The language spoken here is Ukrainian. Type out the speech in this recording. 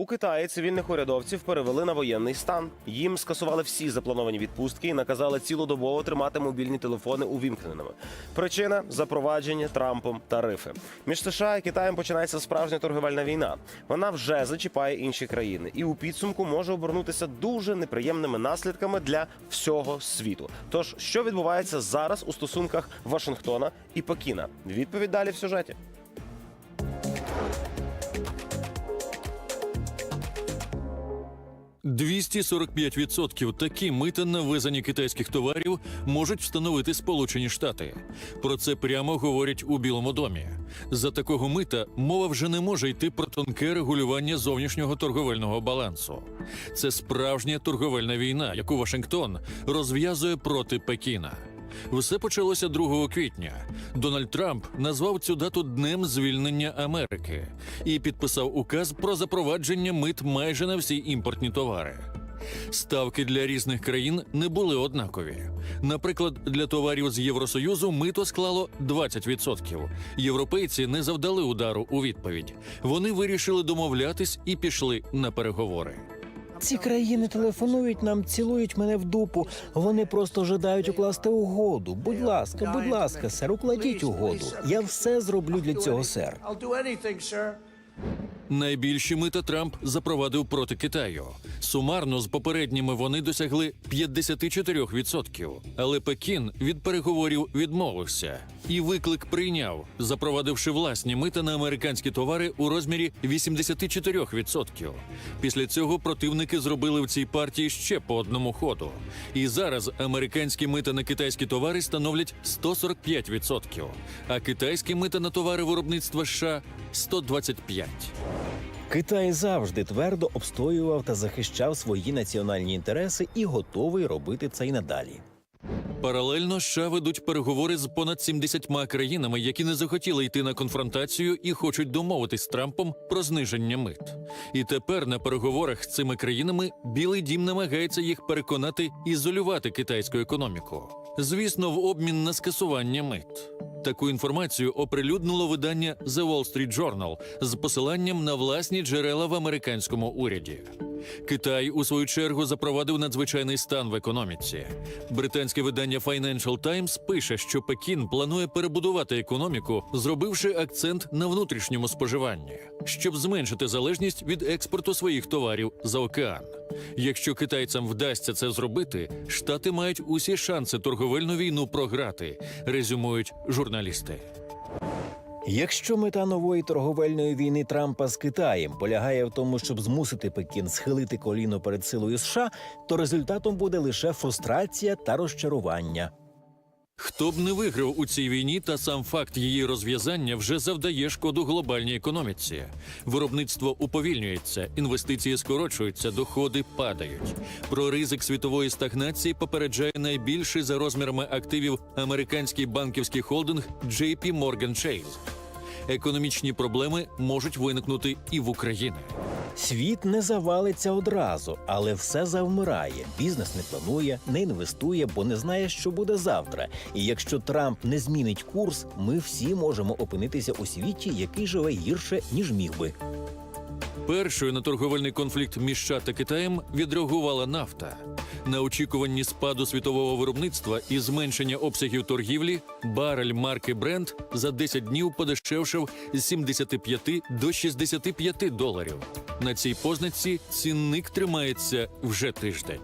У Китаї цивільних урядовців перевели на воєнний стан. Їм скасували всі заплановані відпустки і наказали цілодобово тримати мобільні телефони увімкненими. Причина запровадження Трампом тарифи. Між США і Китаєм починається справжня торговельна війна. Вона вже зачіпає інші країни і у підсумку може обернутися дуже неприємними наслідками для всього світу. Тож, що відбувається зараз у стосунках Вашингтона і Пекіна? Відповідь далі в сюжеті. – 245% такі мита на ввезення китайських товарів можуть встановити Сполучені Штати. Про це прямо говорять у Білому домі. За такого мита мова вже не може йти про тонке регулювання зовнішнього торговельного балансу. Це справжня торговельна війна, яку Вашингтон розв'язує проти Пекіна. Все почалося 2 квітня. Дональд Трамп назвав цю дату Днем звільнення Америки і підписав указ про запровадження мит майже на всі імпортні товари. Ставки для різних країн не були однакові. Наприклад, для товарів з Євросоюзу мито склало 20%. Європейці не завдали удару у відповідь. Вони вирішили домовлятись і пішли на переговори. Ці країни телефонують нам, цілують мене в дупу. Вони просто жадають укласти угоду. Будь ласка, будь ласка, сер, укладіть угоду. Я все зроблю для цього, сер. Найбільші мита Трамп запровадив проти Китаю. Сумарно з попередніми вони досягли 54%. Але Пекін від переговорів відмовився і виклик прийняв, запровадивши власні мита на американські товари у розмірі 84%. Після цього противники зробили в цій партії ще по одному ходу. І зараз американські мита на китайські товари становлять 145%, а китайські мита на товари виробництва США 125%. Китай завжди твердо обстоював та захищав свої національні інтереси і готовий робити це й надалі. Паралельно США ведуть переговори з понад 70 країнами, які не захотіли йти на конфронтацію і хочуть домовитись з Трампом про зниження мит. І тепер на переговорах з цими країнами Білий Дім намагається їх переконати ізолювати китайську економіку. Звісно, в обмін на скасування мит. Таку інформацію оприлюднило видання The Wall Street Journal з посиланням на власні джерела в американському уряді. Китай у свою чергу запровадив надзвичайний стан в економіці. Британське видання Financial Times пише, що Пекін планує перебудувати економіку, зробивши акцент на внутрішньому споживанні, щоб зменшити залежність від експорту своїх товарів за океан. Якщо китайцям вдасться це зробити, штати мають усі шанси торговельну війну програти, резюмують журналісти. Якщо мета нової торговельної війни Трампа з Китаєм полягає в тому, щоб змусити Пекін схилити коліно перед силою США, то результатом буде лише фрустрація та розчарування. Хто б не виграв у цій війні, та сам факт її розв'язання вже завдає шкоду глобальній економіці. Виробництво уповільнюється, інвестиції скорочуються, доходи падають. Про ризик світової стагнації попереджає найбільший за розмірами активів американський банківський холдинг JP Morgan Chase. Економічні проблеми можуть виникнути і в Україні. Світ не завалиться одразу, але все завмирає. Бізнес не планує, не інвестує, бо не знає, що буде завтра. І якщо Трамп не змінить курс, ми всі можемо опинитися у світі, який живе гірше ніж міг би. Першою на торговельний конфлікт між США та Китаєм відреагувала нафта. На очікуванні спаду світового виробництва і зменшення обсягів торгівлі барель марки Brent за 10 днів подешевшав з 75 до 65 доларів. На цій позначці цінник тримається вже тиждень.